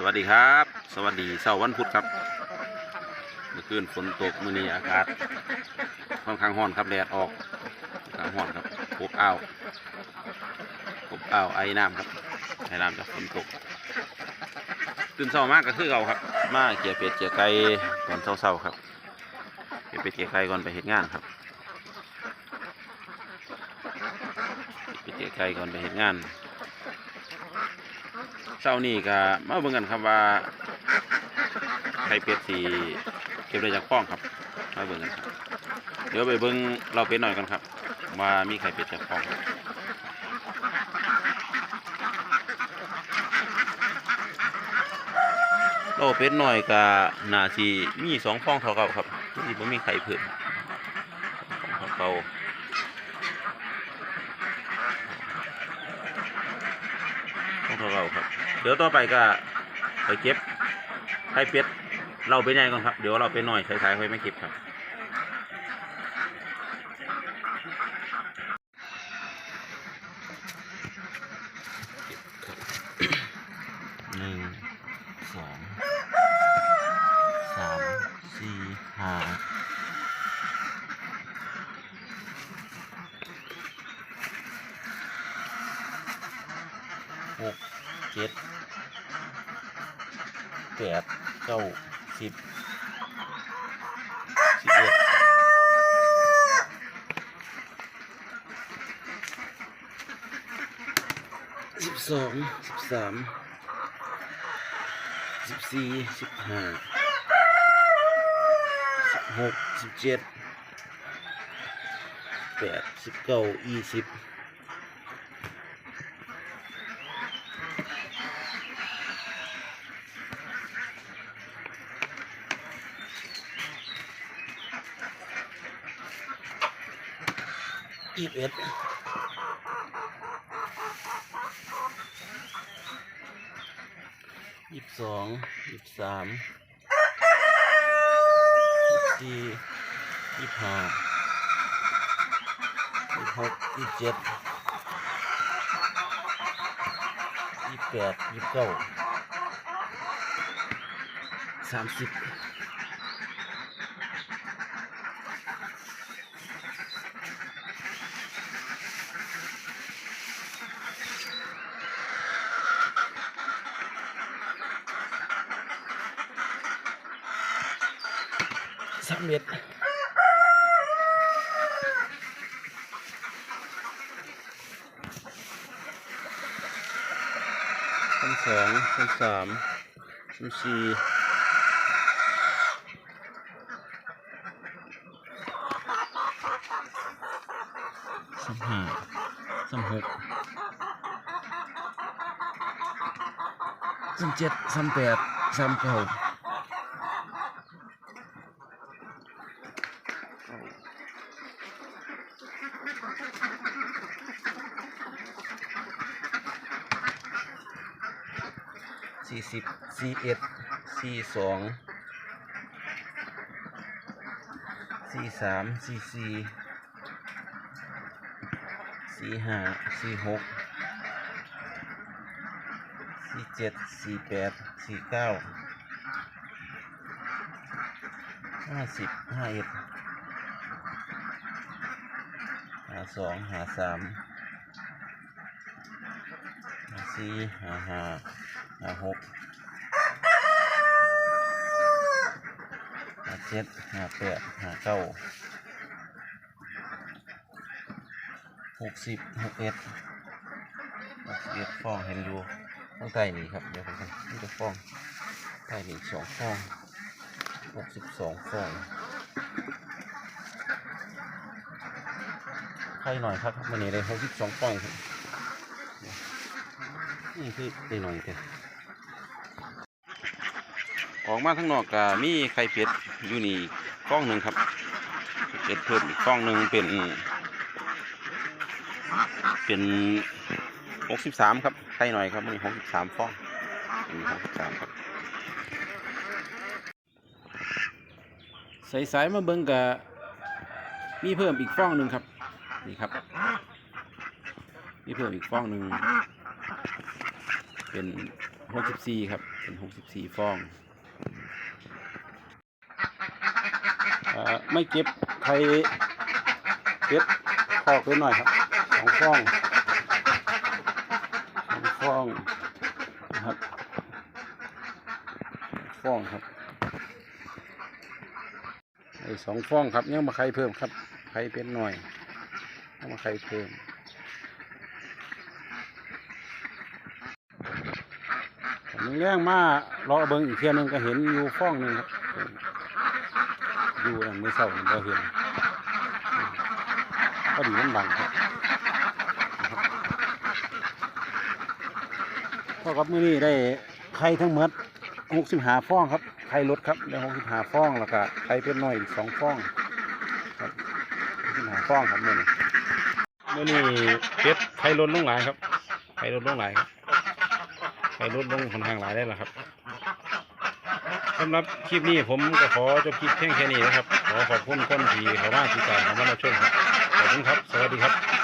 สวัสดีครับ สวัสดีเสาร์วันพุธครับ เมื่อคืนฝนตกมื้อนี้อากาศค่อนข้างร้อนครับแดดออกค่อนข้างร้อนครับอบอ้าวอบอ้าวไอ้น้ำครับไอ้น้ำจากฝนตกตื่นเช้ามากก็คือเราครับ มาเกี่ยเป็ดเกี่ยไก่ตอนเช้าๆครับเกี่ยเป็ดเกี่ยไก่ก่อนไปเฮ็ดงานครับเกี่ยเป็ดเกี่ยไก่ก่อนไปเฮ็ดงาน เช้านี้ก็มาเบิ่งกันครับว่าไข่เป็ดสีเก็บได้จากฟองครับมาเบิ่งกันครับเดี๋ยวไปเบิ่งเราเป็ดหน่อยกันครับว่ามีไข่เป็ดจากฟองเราเป็ดหน่อยก็น่าสิมีสองฟองเท่าเก่าครับที่บ่มีไข่เพิ่มฟองเท่าเก่าของเราครับ เดี๋ยวต่อไปก็ไปเก็บไข่เป็ดเราเป็นก่อนครับ เดี๋ยวเราเป็นหน่อยใช้ๆไว้ไม่เก็บครับ หนึ่ง สอง สาม สี่ ห้า หกเจ็ด แปดเก้าสิบสิบเอ็ดสิบสองสิบสามสิบสี่สิบห้าสิบหกสิบเจ็ดแปดสิบเก้ายี่สิบ ยี่สิบเอ็ดยี่สิบสองยี่สิบสามยี่สิบสี่ยี่สิบห้ายี่สิบหกยี่สิบเจ็ดยี่สิบแปดยี่สิบเก้าสามสิบ สามเม็ดชั้นสองชั้นสามชั้นสี่ชั้นห้าชั้นหกชั้นเจ็ดชั้นแปดชั้นเก้า สี่สิบสี่เอ็ดสี่สองสี่สามสี่สี่สี่ห้าสี่หกสี่เจ็ดสี่แปดสี่เก้าห้าสิบห้าเอ็ดหาสองหาสามหาสี่หาห้า ห้าหกห้าเจ็ดห้าแปดห้าเก้าหกสิบหกเอ็ดหกสิบเอ็ดฟองเห็นอยู่ข้างใต้นี่ครับ เดี๋ยวผมจะฟองใต้นี่สองฟองหกสิบสองฟองไข่หน่อยครับมันนี่เลยหกสิบสองฟองครับ นี่คือได้หน่อยแต่ออกมาทั้งนอกก็มีไข่เป็ดอยู่นี่กล้องหนึ่งครับเป็ดเพิ่มอีกกล้องหนึ่งเป็น เป็นหกสิบสามครับไข่หน่อยครับมันหกสิบสามฟองหกสิบสามครับใส่สายมาเบิ้งกับมีเพิ่มอีกฟองหนึ่งครับ นี่ครับ มีเพิ่มอีกฟองหนึ่ง เป็นหกสิบสี่ครับ เป็นหกสิบสี่ฟองอ่อไม่เก็บไข่เป็ดคอกเป็ดหน่อยครับสองฟองสองฟองนะครับฟองครับไอ้สองฟองครับยังมาไข่เพิ่มครับไข่เป็ดหน่อยยังมาไข่เพิ่ม ผมแรงมารอเบิ่งอีกเทียหนึงก็เห็นอยู่ฟ้องหนึ่งครับอยู่อันไม่เศร้าเราเห็นก็ดีมันบังครับพ่อครับมื้อนี้ได้ไข่ทั้งหมดหกสิบห้าฟองครับไข่ลดครับได้หกสิบห้าฟองแล้วก็ไข่เป็ดน้อยอีกสองฟองครับหกสิบห้าฟองครับมื้อนี้มื้อนี้เป็ดไข่ลดลงหลายครับไข่ลดลงหลายครับ ไปลดลงค่อนข้างหลายได้แล้วครับสำหรับคลิปนี้ผมก็ขอจบคลิปเพียงแค่นี้นะครับ ขอขอบคุณคนที่เข้ามาติดตามเข้ามารับชมครับขอบคุณครับ สวัสดีครับ